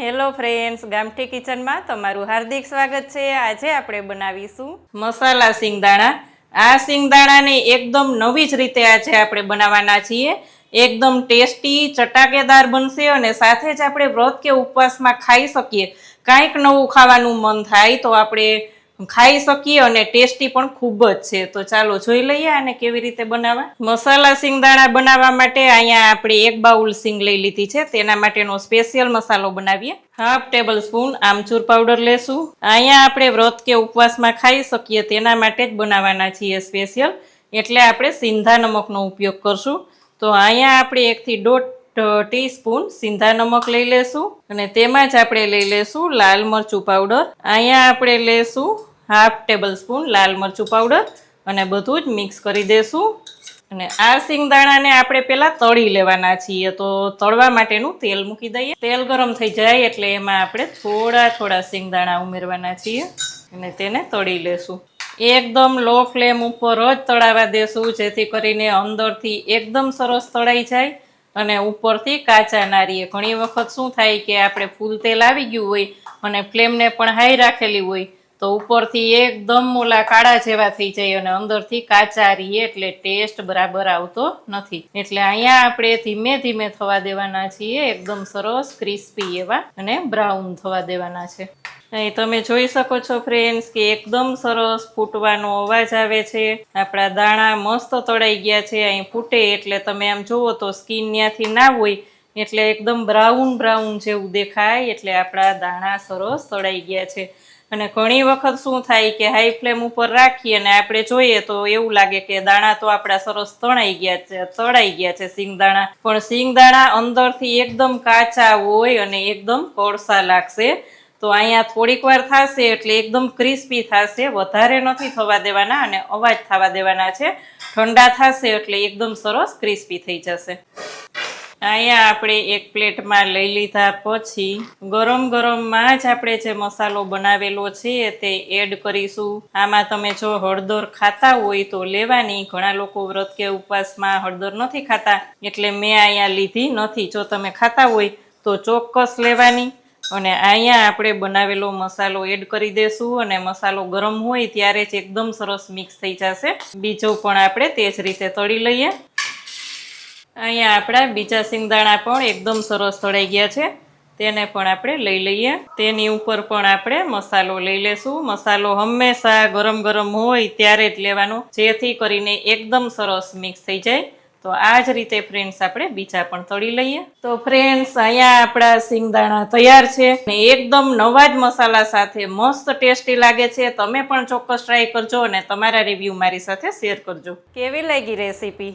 Hello friends, ગામઠી કિચનમાં તમારું હાર્દિક સ્વાગત છે. આજે આપણે બનાવીશું મસાલા સિંગદાણા. આ સિંગદાણાને એકદમ નવી જ રીતે આજે આપણે બનાવવાના છીએ. એકદમ ટેસ્ટી, ચટાકેદાર બનશે અને સાથે જ આપણે વ્રત કે ઉપવાસમાં ખાઈ શકીએ. કાંઈક નવું ખાવાનું મન થાય તો આપણે ખાઈ શકીએ અને ટેસ્ટી પણ ખૂબ જ છે. તો ચાલો જોઈ લઈએ આને કેવી રીતે બનાવવા. મસાલા સિંગદાણા બનાવવા માટે અહીંયા આપણે એક બાઉલ સિંગ લઈ લીધી છે. તેના માટેનો સ્પેશિયલ મસાલો બનાવીએ. હાફ ટેબલ સ્પૂન આમચૂર પાવડર લેશું. અહીંયા આપણે વ્રત કે ઉપવાસમાં ખાઈ શકીએ તેના માટે જ બનાવવાના છીએ સ્પેશિયલ. એટલે આપણે સિંધા નમકનો ઉપયોગ કરશું. તો અહીંયા આપણે એકથી દોઢ ટીસ્પૂન સિંધા નમક લઈ લેશું. અને તેમાં જ આપણે લઈ લેશું લાલ મરચું પાવડર. અહીંયા આપણે લેશું હાફ ટેબલ સ્પૂન લાલ મરચું પાવડર અને બધું જ મિક્સ કરી દેશું. અને આ સિંગદાણાને આપણે પહેલાં તળી લેવાના છીએ. તો તળવા માટેનું તેલ મૂકી દઈએ. તેલ ગરમ થઈ જાય એટલે એમાં આપણે થોડા થોડા સિંગદાણા ઉમેરવાના છીએ અને તેને તળી લેશું. એકદમ લો ફ્લેમ ઉપર જ તળાવા દેશું, જેથી કરીને અંદરથી એકદમ સરસ તળાઈ જાય અને ઉપરથી કાચા નારીએ ઘણી વખત શું થાય કે આપણે ફૂલ તેલ આવી ગયું હોય અને ફ્લેમને પણ હાઈ રાખેલી હોય તો ઉપરથી એકદમ ઓલા કાળા જેવા થઈ જાય અને અંદરથી કાચા રહીએ એટલે ટેસ્ટ બરાબર આવતો નથી. એટલે અહીંયા આપણે ધીમે ધીમે થવા દેવાના છીએ, એકદમ સરસ, ક્રિસ્પી એવા અને બ્રાઉન થવા દેવાના છે. અહીં તમે જોઈ શકો છો ફ્રેન્ડ્સ કે એકદમ સરસ ફૂટવાનો અવાજ આવે છે. આપણા દાણા મસ્ત તળાઈ ગયા છે, અહીં ફૂટે એટલે તમે આમ જુઓ તો સ્કિન ત્યાંથી ના હોય એટલે એકદમ બ્રાઉન બ્રાઉન જેવું દેખાય એટલે આપણા દાણા સરસ તળાઈ ગયા છે. અને ઘણી વખત શું થાય કે હાઈ ફ્લેમ ઉપર રાખીએ અને આપણે જોઈએ તો એવું લાગે કે દાણા તો આપણા સરસ તણાઈ ગયા છે, તળાઈ ગયા છે સિંગદાણા પણ સિંગદાણા અંદરથી એકદમ કાચા હોય અને એકદમ કોળસા લાગશે. તો અહીંયા થોડીક વાર થશે એટલે એકદમ ક્રિસ્પી થશે, વધારે નથી થવા દેવાના અને અવાજ થવા દેવાના છે. ઠંડા થશે એટલે એકદમ સરસ ક્રિસ્પી થઈ જશે. અહીંયા આપણે એક પ્લેટમાં લઈ લીધા પછી ગરમ ગરમમાં જ આપણે જે મસાલો બનાવેલો છે તે એડ કરીશું. આમાં તમે જો હળદર ખાતા હોય તો લેવાની. ઘણા લોકો વ્રત કે ઉપવાસમાં હળદર નથી ખાતા. એટલે મેં અહીંયા લીધી નથી. જો તમે ખાતા હોય તો ચોક્કસ લેવાની. અને અહીંયા આપણે બનાવેલો મસાલો એડ કરી દેશું અને મસાલો ગરમ હોય ત્યારે જ એકદમ સરસ મિક્સ થઈ જશે. બીજો પણ આપણે તે જ રીતે તળી લઈએ. અહીંયા આપણા બીજા સિંગદાણા પણ એકદમ સરસ તળાઈ ગયા છે. તેને પણ આપણે લઈ લઈએ. તેની ઉપર પણ આપણે મસાલો લઈ લેશું. મસાલો હંમેશા ગરમ ગરમ હોય ત્યારે જ લેવાનો, જેથી કરીને એકદમ સરસ મિક્સ થઈ જાય. તો આ જ રીતે ફ્રેન્ડ્સ આપણે બીજા પણ તળી લઈએ. તો ફ્રેન્ડ્સ, અહીંયા આપણા સિંગદાણા તૈયાર છે. અને એકદમ નવા જ મસાલા સાથે મસ્ત ટેસ્ટી લાગે છે. તમે પણ ચોક્કસ ટ્રાય કરજો અને તમારા રિવ્યૂ મારી સાથે શેર કરજો. કેવી લાગી રેસીપી?